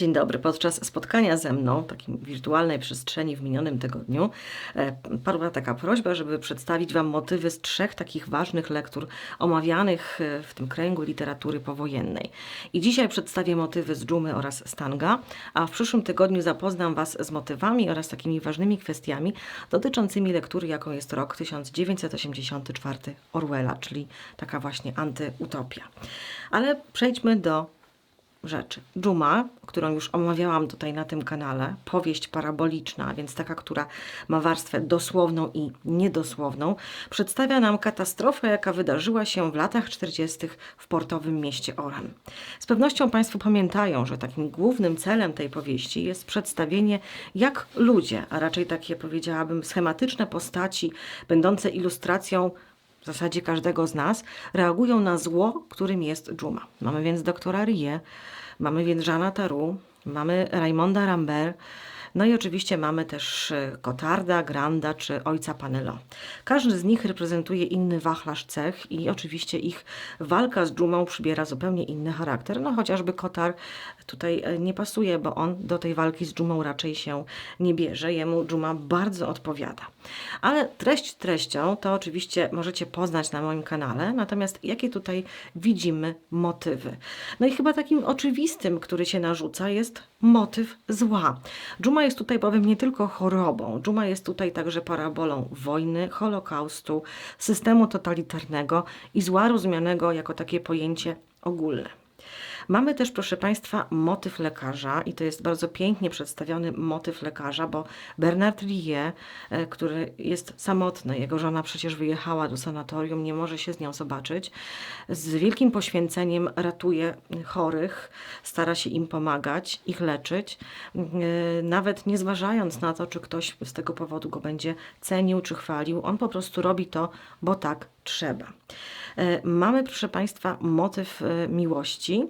Dzień dobry. Podczas spotkania ze mną, takiej wirtualnej przestrzeni w minionym tygodniu, e, padła taka prośba, żeby przedstawić Wam motywy z trzech takich ważnych lektur omawianych e, w tym kręgu literatury powojennej. I dzisiaj przedstawię motywy z Dżumy oraz Stanga, a w przyszłym tygodniu zapoznam Was z motywami oraz takimi ważnymi kwestiami dotyczącymi lektury, jaką jest rok 1984 Orwella, czyli taka właśnie antyutopia. Ale przejdźmy do rzeczy. Dżuma, którą już omawiałam tutaj na tym kanale, powieść paraboliczna, więc taka, która ma warstwę dosłowną i niedosłowną, przedstawia nam katastrofę, jaka wydarzyła się w latach 40. w portowym mieście Oran. Z pewnością Państwo pamiętają, że takim głównym celem tej powieści jest przedstawienie, jak ludzie, a raczej takie powiedziałabym schematyczne postaci, będące ilustracją w zasadzie każdego z nas, reagują na zło, którym jest dżuma. Mamy więc doktora Rie, mamy więc Jeana Taru, mamy Raymonda Rambert, no i oczywiście mamy też e, Cotarda, Granda czy ojca Panelo. Każdy z nich reprezentuje inny wachlarz cech i oczywiście ich walka z dżumą przybiera zupełnie inny charakter. No chociażby Kotar tutaj e, nie pasuje, bo on do tej walki z dżumą raczej się nie bierze. Jemu dżuma bardzo odpowiada. Ale treść treścią to oczywiście możecie poznać na moim kanale, natomiast jakie tutaj widzimy motywy? No i chyba takim oczywistym, który się narzuca jest motyw zła. Dżuma jest tutaj bowiem nie tylko chorobą, dżuma jest tutaj także parabolą wojny, holokaustu, systemu totalitarnego i zła rozumianego jako takie pojęcie ogólne. Mamy też, proszę Państwa, motyw lekarza i to jest bardzo pięknie przedstawiony motyw lekarza, bo Bernard Rie, e, który jest samotny, jego żona przecież wyjechała do sanatorium, nie może się z nią zobaczyć, z wielkim poświęceniem ratuje chorych, stara się im pomagać, ich leczyć, e, nawet nie zważając na to, czy ktoś z tego powodu go będzie cenił czy chwalił, on po prostu robi to, bo tak trzeba. E, mamy, proszę Państwa, motyw miłości.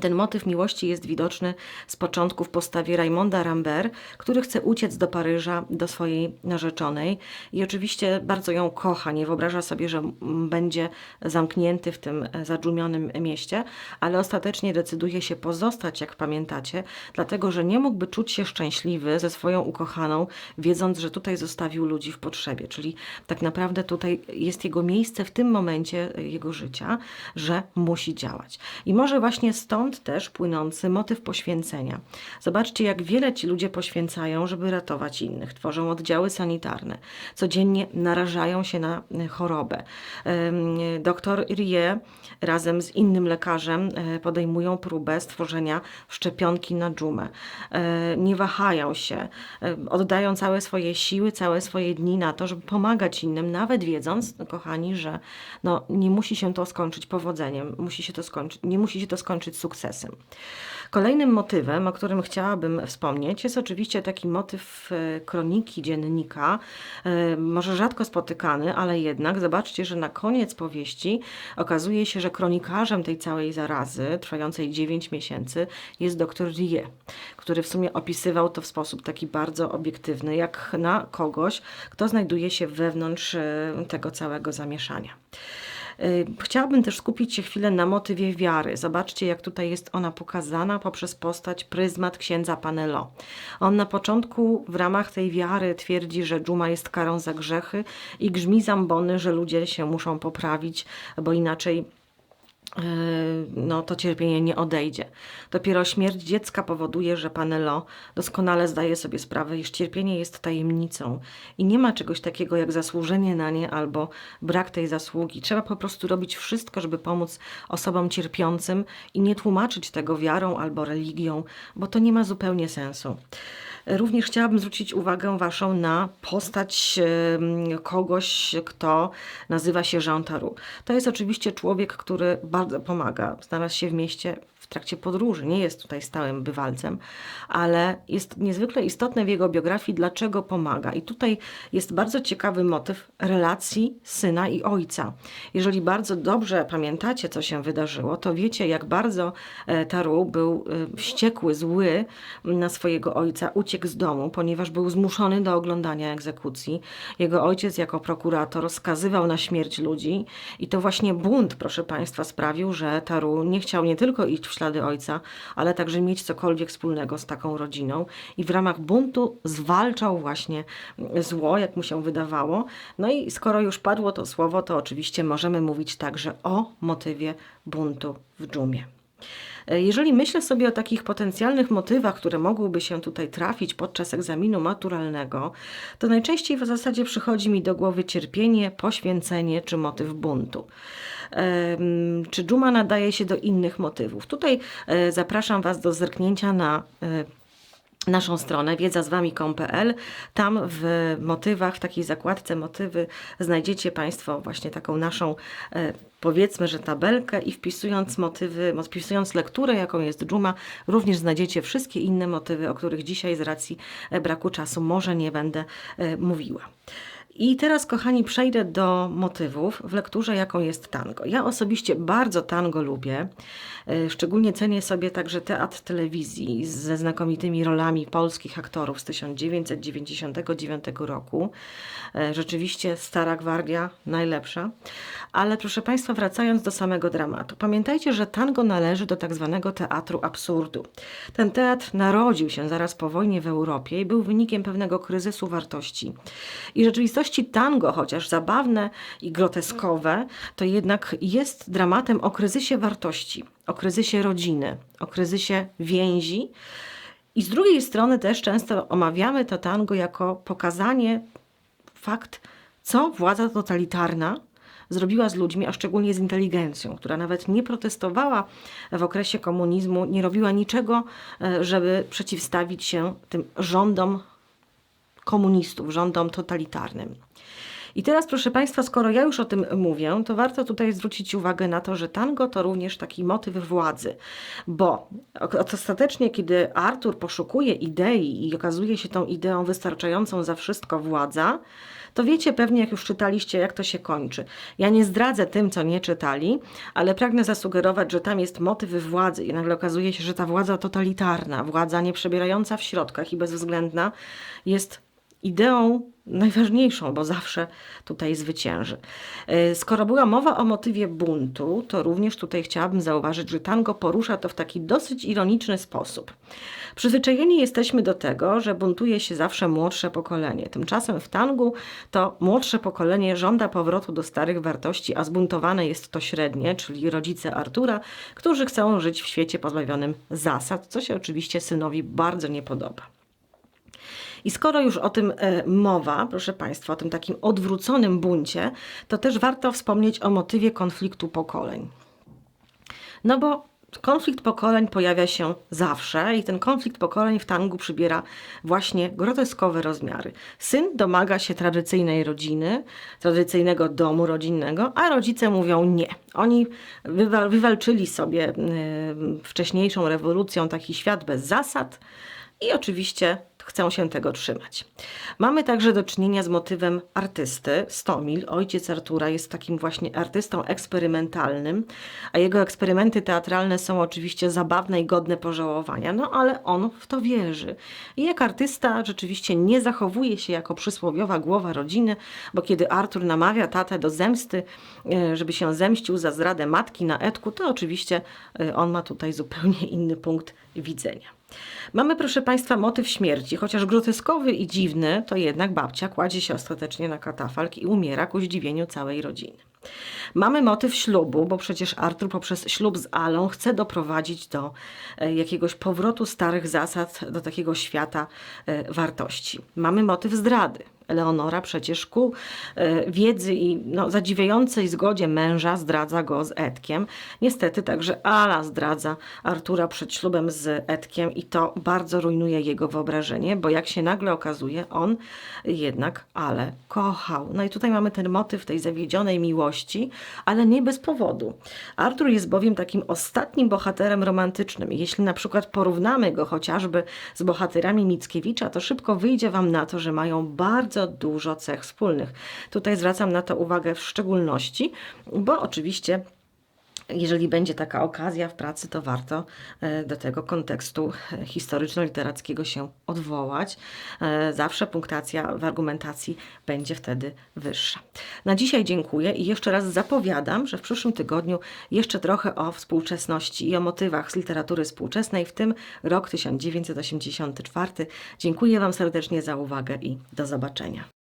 Ten motyw miłości jest widoczny z początku w postawie Raymonda Rambert, który chce uciec do Paryża, do swojej narzeczonej i oczywiście bardzo ją kocha. Nie wyobraża sobie, że będzie zamknięty w tym zadżumionym mieście, ale ostatecznie decyduje się pozostać, jak pamiętacie, dlatego że nie mógłby czuć się szczęśliwy ze swoją ukochaną, wiedząc, że tutaj zostawił ludzi w potrzebie. Czyli tak naprawdę tutaj jest jego miejsce w tym momencie jego życia, że musi działać. I może właśnie stąd Stąd też płynący motyw poświęcenia. Zobaczcie, jak wiele ci ludzie poświęcają, żeby ratować innych. Tworzą oddziały sanitarne. Codziennie narażają się na e, chorobę. Doktor Rie razem z innym lekarzem e, podejmują próbę stworzenia szczepionki na dżumę. E, nie wahają się. Oddają całe swoje siły, całe swoje dni na to, żeby pomagać innym, nawet wiedząc, kochani, że no, nie musi się to skończyć powodzeniem, musi się to skończyć, nie musi się to skończyć sukcesem sukcesem. Kolejnym motywem, o którym chciałabym wspomnieć, jest oczywiście taki motyw e, kroniki dziennika, e, może rzadko spotykany, ale jednak zobaczcie, że na koniec powieści okazuje się, że kronikarzem tej całej zarazy, trwającej 9 miesięcy, jest dr Rie, który w sumie opisywał to w sposób taki bardzo obiektywny, jak na kogoś, kto znajduje się wewnątrz e, tego całego zamieszania. Y, chciałabym też skupić się chwilę na motywie wiary. Zobaczcie, jak tutaj jest ona pokazana poprzez postać pryzmat księdza Panelo. On na początku w ramach tej wiary twierdzi, że dżuma jest karą za grzechy i grzmi zambony, że ludzie się muszą poprawić, bo inaczej no, to cierpienie nie odejdzie. Dopiero śmierć dziecka powoduje, że Panelo doskonale zdaje sobie sprawę, iż cierpienie jest tajemnicą i nie ma czegoś takiego jak zasłużenie na nie albo brak tej zasługi. Trzeba po prostu robić wszystko, żeby pomóc osobom cierpiącym i nie tłumaczyć tego wiarą albo religią, bo to nie ma zupełnie sensu. Również chciałabym zwrócić uwagę Waszą na postać kogoś, kto nazywa się Jean Taru. To jest oczywiście człowiek, który bardzo pomaga. Znalazł się w mieście w trakcie podróży, nie jest tutaj stałym bywalcem, ale jest niezwykle istotne w jego biografii, dlaczego pomaga. I tutaj jest bardzo ciekawy motyw relacji syna i ojca. Jeżeli bardzo dobrze pamiętacie, co się wydarzyło, to wiecie, jak bardzo e, Taru był e, wściekły, zły na swojego ojca, uciekł uciekł z domu, ponieważ był zmuszony do oglądania egzekucji. Jego ojciec jako prokurator skazywał na śmierć ludzi i to właśnie bunt, proszę Państwa, sprawił, że Taru nie chciał nie tylko iść w ślady ojca, ale także mieć cokolwiek wspólnego z taką rodziną i w ramach buntu zwalczał właśnie zło, jak mu się wydawało. No i skoro już padło to słowo, to oczywiście możemy mówić także o motywie buntu w dżumie. E, Jeżeli myślę sobie o takich potencjalnych motywach, które mogłyby się tutaj trafić podczas egzaminu maturalnego, to najczęściej w zasadzie przychodzi mi do głowy cierpienie, poświęcenie czy motyw buntu. Czy dżuma nadaje się do innych motywów? Tutaj e, zapraszam Was do zerknięcia na e, naszą stronę wiedza-z-wami.pl. Tam w motywach, w takiej zakładce motywy znajdziecie Państwo właśnie taką naszą, e, powiedzmy, że tabelkę i wpisując motywy, mo- wpisując lekturę, jaką jest dżuma, również znajdziecie wszystkie inne motywy, o których dzisiaj z racji e, braku czasu może nie będę e, mówiła. I teraz, kochani, przejdę do motywów w lekturze, jaką jest tango. Ja osobiście bardzo tango lubię. E, Szczególnie cenię sobie także teatr telewizji ze znakomitymi rolami polskich aktorów z 1999 roku. E, Rzeczywiście Stara Gwardia najlepsza. Ale proszę Państwa, wracając do samego dramatu. Pamiętajcie, że tango należy do tak zwanego teatru absurdu. Ten teatr narodził się zaraz po wojnie w Europie i był wynikiem pewnego kryzysu wartości. I w rzeczywistości tango, chociaż zabawne i groteskowe, to jednak jest dramatem o kryzysie wartości, o kryzysie rodziny, o kryzysie więzi. I z drugiej strony też często omawiamy to tango jako pokazanie fakt, co władza totalitarna zrobiła z ludźmi, a szczególnie z inteligencją, która nawet nie protestowała w okresie komunizmu, nie robiła niczego, e, żeby przeciwstawić się tym rządom komunistów, rządom totalitarnym. I teraz, proszę Państwa, skoro ja już o tym mówię, to warto tutaj zwrócić uwagę na to, że tango to również taki motyw władzy, bo ostatecznie, kiedy Artur poszukuje idei i okazuje się tą ideą wystarczającą za wszystko władza, to wiecie pewnie, jak już czytaliście, jak to się kończy. Ja nie zdradzę tym, co nie czytali, ale pragnę zasugerować, że tam jest motyw władzy i nagle okazuje się, że ta władza totalitarna, władza nieprzebierająca w środkach i bezwzględna jest ideą najważniejszą, bo zawsze tutaj zwycięży. E, Skoro była mowa o motywie buntu, to również tutaj chciałabym zauważyć, że tango porusza to w taki dosyć ironiczny sposób. Przyzwyczajeni jesteśmy do tego, że buntuje się zawsze młodsze pokolenie. Tymczasem w tangu to młodsze pokolenie żąda powrotu do starych wartości, a zbuntowane jest to średnie, czyli rodzice Artura, którzy chcą żyć w świecie pozbawionym zasad, co się oczywiście synowi bardzo nie podoba. I skoro już o tym e, mowa, proszę Państwa, o tym takim odwróconym buncie, to też warto wspomnieć o motywie konfliktu pokoleń. No bo konflikt pokoleń pojawia się zawsze i ten konflikt pokoleń w tangu przybiera właśnie groteskowe rozmiary. Syn domaga się tradycyjnej rodziny, tradycyjnego domu rodzinnego, a rodzice mówią nie. Oni wywal, wywalczyli sobie y, wcześniejszą rewolucją taki świat bez zasad i oczywiście chcą się tego trzymać. Mamy także do czynienia z motywem artysty. Stomil, ojciec Artura, jest takim właśnie artystą eksperymentalnym, a jego eksperymenty teatralne są oczywiście zabawne i godne pożałowania, no ale on w to wierzy. I jak artysta rzeczywiście nie zachowuje się jako przysłowiowa głowa rodziny, bo kiedy Artur namawia tatę do zemsty, e, żeby się zemścił za zradę matki na Etku, to oczywiście e, on ma tutaj zupełnie inny punkt widzenia. Mamy, proszę Państwa, motyw śmierci, chociaż groteskowy i dziwny, to jednak babcia kładzie się ostatecznie na katafalk i umiera ku zdziwieniu całej rodziny. Mamy motyw ślubu, bo przecież Artur poprzez ślub z Alą chce doprowadzić do e, jakiegoś powrotu starych zasad, do takiego świata e, wartości. Mamy motyw zdrady. Eleonora przecież ku e, wiedzy i no, zadziwiającej zgodzie męża zdradza go z Edkiem. Niestety także Ala zdradza Artura przed ślubem z Edkiem i to bardzo rujnuje jego wyobrażenie, bo jak się nagle okazuje, on jednak Ale kochał. No i tutaj mamy ten motyw tej zawiedzionej miłości, ale nie bez powodu. Artur jest bowiem takim ostatnim bohaterem romantycznym. Jeśli na przykład porównamy go chociażby z bohaterami Mickiewicza, to szybko wyjdzie Wam na to, że mają bardzo dużo cech wspólnych. Tutaj zwracam na to uwagę w szczególności, bo oczywiście jeżeli będzie taka okazja w pracy, to warto e, do tego kontekstu e, historyczno-literackiego się odwołać. E, Zawsze punktacja w argumentacji będzie wtedy wyższa. Na dzisiaj dziękuję i jeszcze raz zapowiadam, że w przyszłym tygodniu jeszcze trochę o współczesności i o motywach z literatury współczesnej, w tym rok 1984. Dziękuję Wam serdecznie za uwagę i do zobaczenia.